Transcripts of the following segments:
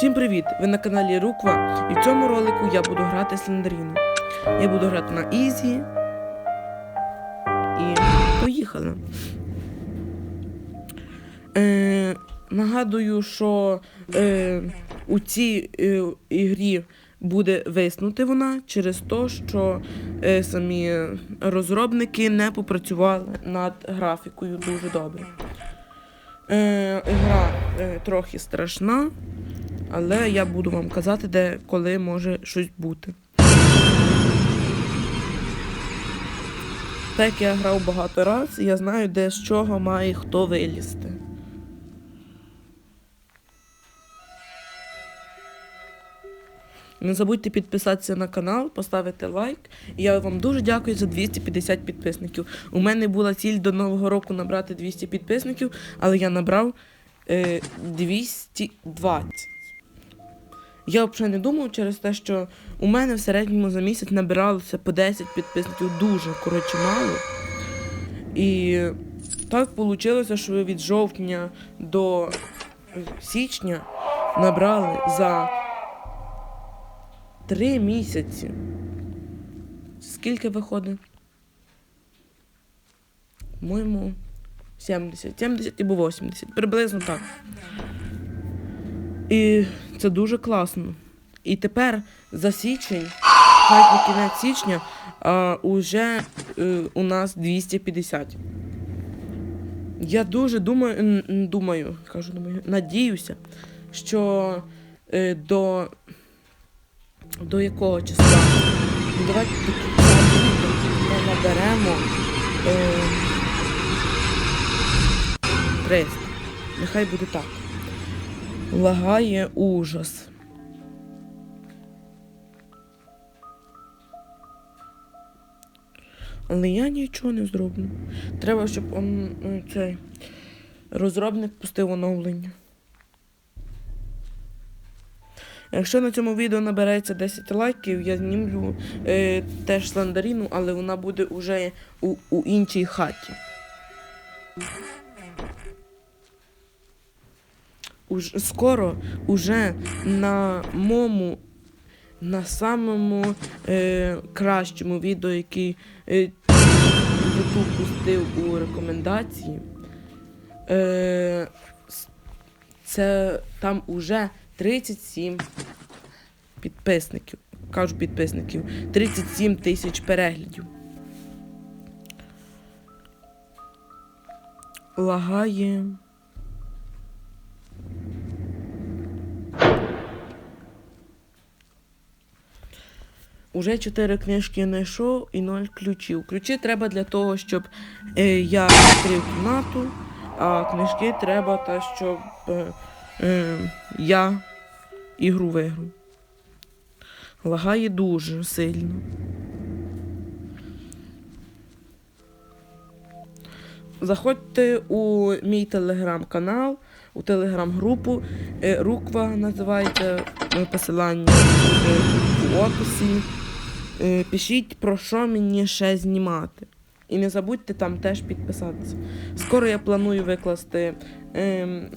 Всім привіт! Ви на каналі Руква і в цьому ролику я буду грати Слендеріну. Я буду грати на Ізі. І поїхали. Е, нагадую, що е, у цій е, ігрі буде виснути вона через те, що е, самі розробники не попрацювали над графікою дуже добре. Е, гра е, трохи страшна, але я буду вам казати, де коли може щось бути. Так я грав багато раз, я знаю, де з чого має хто вилізти. Не забудьте підписатися на канал, поставити лайк. І я вам дуже дякую за 250 підписників. У мене була ціль до Нового року набрати 200 підписників, але я набрав е, 220. Я взагалі не думав через те, що у мене в середньому за місяць набиралося по 10 підписників дуже коротше мало. І так вийшло, що від жовтня до січня набрали за 3 місяці. Скільки виходить? По-моєму, 70. 70 або 80. Приблизно так. І це дуже класно. І тепер за січень, навіть на кінець січня, а, уже е, у нас 250. Я дуже думаю, думаю, кажу, думаю, надіюся, що е, до, до якого числа? Давайте до ми наберемо е, 300. Нехай буде так. Лагає ужас. Але я нічого не зроблю. Треба, щоб он, е, цей розробник пустив оновлення. Якщо на цьому відео набереться 10 лайків, я знімлю е, теж сландаріну, але вона буде уже у, у іншій хаті. Уж, скоро уже на моєму, на самому е, кращому відео, який е, YouTube пустив у рекомендації, е, це там уже 37 підписників. Кажу підписників. 37 тисяч переглядів. Лагає. Уже чотири книжки знайшов і ноль ключів. Ключі треба для того, щоб е, я відкрив кімнату, а книжки треба та, щоб е, е, я ігру виграв. Лагає дуже сильно. Заходьте у мій телеграм-канал, у телеграм-групу. Е, Руква називається е, посилання в описі. Е, Пишіть, про що мені ще знімати. І не забудьте там теж підписатися. Скоро я планую викласти, ем,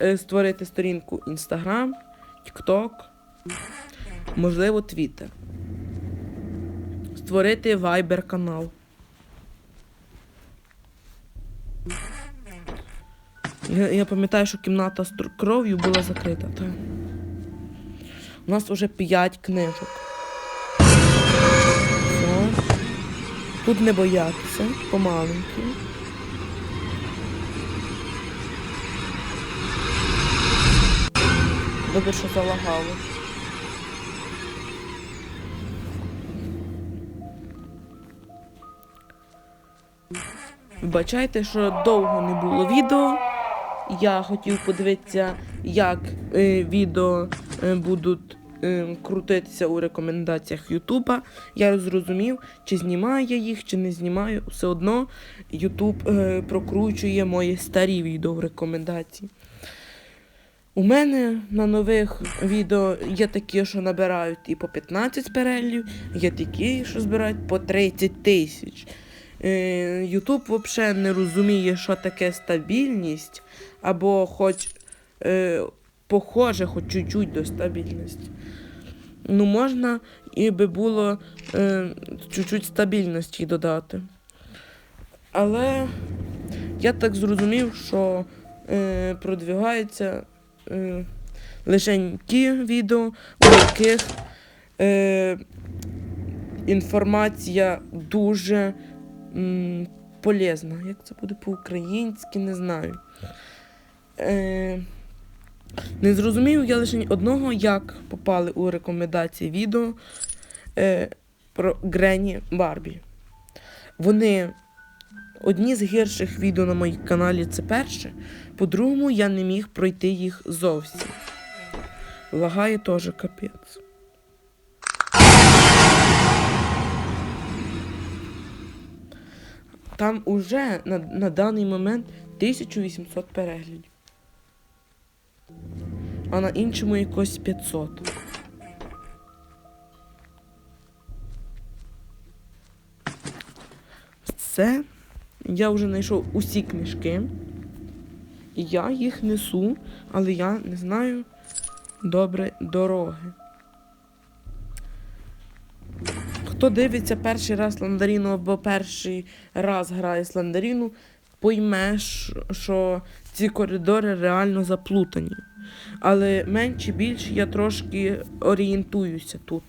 е, створити сторінку Instagram, TikTok, можливо, Twitter. Створити Viber канал. Я, я пам'ятаю, що кімната з кров'ю була закрита. Та. У нас вже 5 книжок. Тут не боятися, помаленьки. Добре, що залагало. Вибачайте, що довго не було відео. Я хотів подивитися, як е, відео е, будуть крутитися у рекомендаціях Ютуба. Я зрозумів, чи знімаю я їх, чи не знімаю. Все одно Ютуб е, прокручує мої старі відео в рекомендації. У мене на нових відео є такі, що набирають і по 15 переглядів, є такі, що збирають по 30 тисяч. Е, Ютуб взагалі не розуміє, що таке стабільність, або хоч е, похоже хоч чуть-чуть до стабільності. Ну, можна і би було е, чуть-чуть стабільності додати. Але я так зрозумів, що е, продвигаються е, лише ті відео, у яких е, інформація дуже м, полезна. Як це буде по-українськи, не знаю. Е, не зрозумів я лише одного, як попали у рекомендації відео е, про Грені Барбі. Вони одні з гірших відео на моїй каналі це перше. По-другому, я не міг пройти їх зовсім. Лагає теж капець. Там уже на, на даний момент 1800 переглядів. А на іншому якось 500. Все. Я вже знайшов усі книжки. Я їх несу, але я не знаю добре дороги. Хто дивиться перший раз Ландаріну або перший раз грає Сландаріну, пойме, що- що ці коридори реально заплутані. Але менше більше я трошки орієнтуюся тут.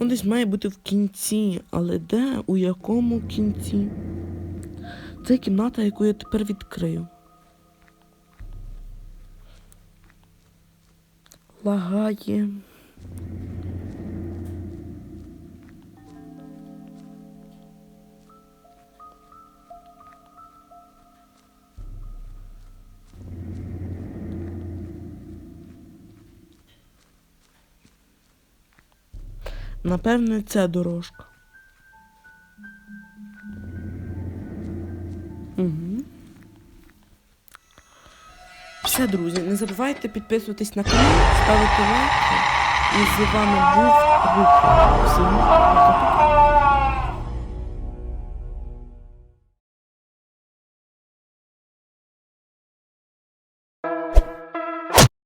Він десь має бути в кінці, але де? У якому кінці? Це кімната, яку я тепер відкрию. Лагає. Напевне, це дорожка. Угу. Все, друзі, не забувайте підписуватись на канал, ставити лайки. І з вами був Рука. Всім